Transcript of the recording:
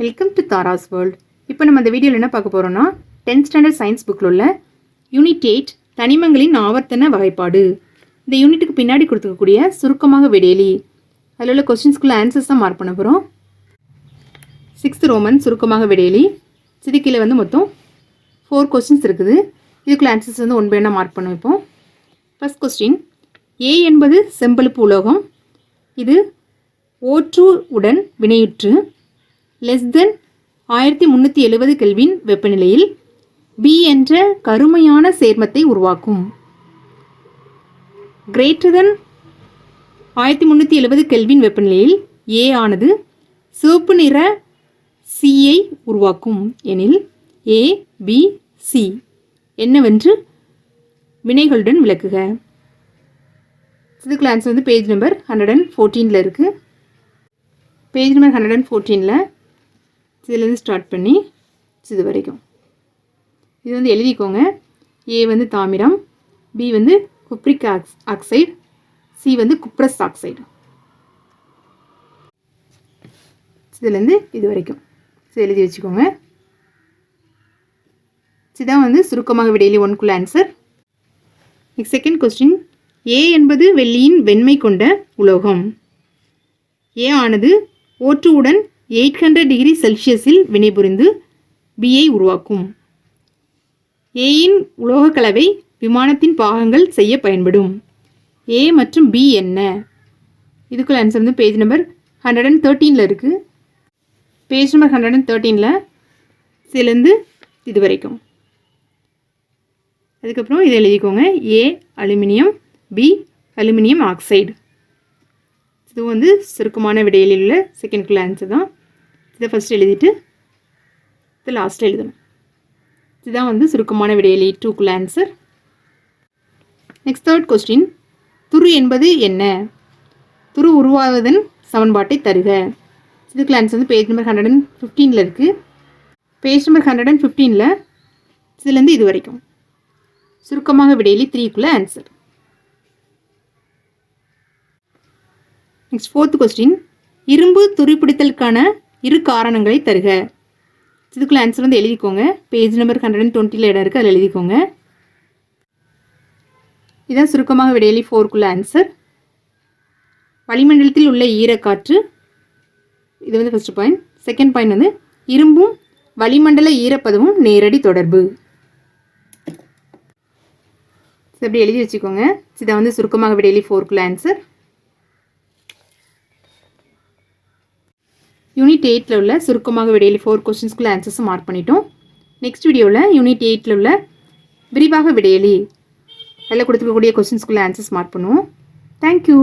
Welcome to Tara's world இப்போ நம்ம இந்த வீடியோவில் என்ன பார்க்க போகிறோம்னா டென்த் ஸ்டாண்டர்ட் சயின்ஸ் புக்கில் உள்ள யூனிட் எயிட் தனிமங்களின் ஆவர்த்தன வகைப்பாடு. இந்த யூனிட்டுக்கு பின்னாடி கொடுத்துக்கக்கூடிய சுருக்கமாக விடையலி. அதில் உள்ள கொஸ்டின்ஸ்குள்ள ஆன்சர்ஸ் தான் மார்க் பண்ண போகிறோம் சிக்ஸ்த் ரோமன் சுருக்கமாக விடையலி. சிதிக்கையில் வந்து மொத்தம் ஃபோர் கொஸ்டின்ஸ் இருக்குது. இதுக்குள்ள ஆன்சர்ஸ் வந்து ஒன் பை மார்க் பண்ண வைப்போம் ஃபஸ்ட் கொஸ்டின் ஏ என்பது செம்பழுப்பு உலோகம். இது ஓற்று உடன் வினையுற்று லெஸ் தென் ஆயிரத்தி முந்நூற்றி எழுபது கெல்வின் வெப்பநிலையில் பி என்ற கருமையான சேர்மத்தை உருவாக்கும். கிரேட்டர் தென் ஆயிரத்தி முந்நூற்றி எழுபது கெல்வின் வெப்பநிலையில் ஏ ஆனது சிவப்பு நிற சியை உருவாக்கும். எனில் ஏ பி சி என்னவென்று வினைகளுடன் விளக்குக. இதுக்குள்ள ஆன்சர் வந்து பேஜ் நம்பர் ஹண்ட்ரட் அண்ட் ஃபோர்டீனில் இருக்குது பேஜ் நம்பர் ஹண்ட்ரட் அண்ட் ஃபோர்டீனில் இதுலேருந்து ஸ்டார்ட் பண்ணி இது வரைக்கும். இது வந்து எழுதிக்கோங்க. ஏ வந்து தாமிரம் பி வந்து குப்ரிக் ஆக்ஸ் ஆக்சைடு சி வந்து குப்ரஸ் ஆக்சைடு இதுலேருந்து இது வரைக்கும். இது எழுதி வச்சுக்கோங்க. இதுதான் வந்து சுருக்கமாக விடையிலே ஒன்குள்ள answer next second question A என்பது வெள்ளியின் வெண்மை கொண்ட உலோகம். ஏ ஆனது ஓற்றுவுடன் எயிட் ஹண்ட்ரட் டிகிரி செல்சியஸில் வினைபுரிந்து பியை உருவாக்கும். ஏயின் உலோக கலவை விமானத்தின் பாகங்கள் செய்ய பயன்படும். ஏ மற்றும் பி என்ன? இதுக்குள்ள ஆன்சர் வந்து பேஜ் நம்பர் ஹண்ட்ரட் அண்ட் தேர்ட்டீனில் இருக்குது பேஜ் நம்பர் ஹண்ட்ரட் அண்ட் தேர்ட்டீனில் சிலந்து இது வரைக்கும். அதுக்கப்புறம் இதை எழுதிக்கோங்க. A aluminium B aluminium oxide. இதுவும் வந்து சுருக்கமான விடையில் உள்ள செகண்ட் குள்ள ஆன்சர் தான். இதை ஃபஸ்ட் எழுதிட்டு இது லாஸ்ட்டில் எழுதணும். இதுதான் வந்து சுருக்கமான விடையிலி டூக்குள்ள ஆன்சர் நெக்ஸ்ட் தேர்ட் கொஸ்டின் துரு என்பது என்ன? துரு உருவாவதன் சமன்பாட்டை தருக. இதுக்குள்ள ஆன்சர் வந்து பேஜ் நம்பர் ஹண்ட்ரட் அண்ட் ஃபிஃப்டீனில் இருக்குது பேஜ் நம்பர் ஹண்ட்ரட் அண்ட் ஃபிஃப்டீனில் இதுலேருந்து இது வரைக்கும். சுருக்கமாக விடையிலி த்ரீக்குள்ளே ஆன்சர் நெக்ஸ்ட் ஃபோர்த் கொஸ்டின் இரும்பு துருப்பிடித்தலுக்கான இரு காரணங்களை தருக. இதுக்குள்ள ஆன்சர் வந்து எழுதிக்கோங்க. பேஜ் நம்பர் ஹண்ட்ரட் அண்ட் டுவெண்ட்டியில் இடம் இருக்குது அதில் எழுதிக்கோங்க. இதான் சுருக்கமாக விடையலி ஃபோருக்குள்ள ஆன்சர் வளிமண்டலத்தில் உள்ள ஈரக்காற்று. இது வந்து ஃபஸ்ட்டு பாயிண்ட் செகண்ட் பாயிண்ட் வந்து இரும்பும் வளிமண்டல ஈரப்பதமும் நேரடி தொடர்பு. இது அப்படி எழுதி வச்சுக்கோங்க. இதை வந்து சுருக்கமாக விடையலி ஃபோருக்குள்ள ஆன்சர் யூனிட் எயிட்டில் உள்ள சுருக்கமாக விடையில ஃபோர் கொஸ்டின்ஸ்குள்ள ஆன்சர்ஸும் மார்க் பண்ணிட்டோம். நெக்ஸ்ட் வீடியோவில் யூனிட் எயிட்டில் உள்ள விரிவாக விடையலி அதில் கொடுத்துருக்கக்கூடிய கொஸ்டின்ஸ்குள்ள ஆன்சர்ஸ் மார்க் பண்ணுவோம். Thank you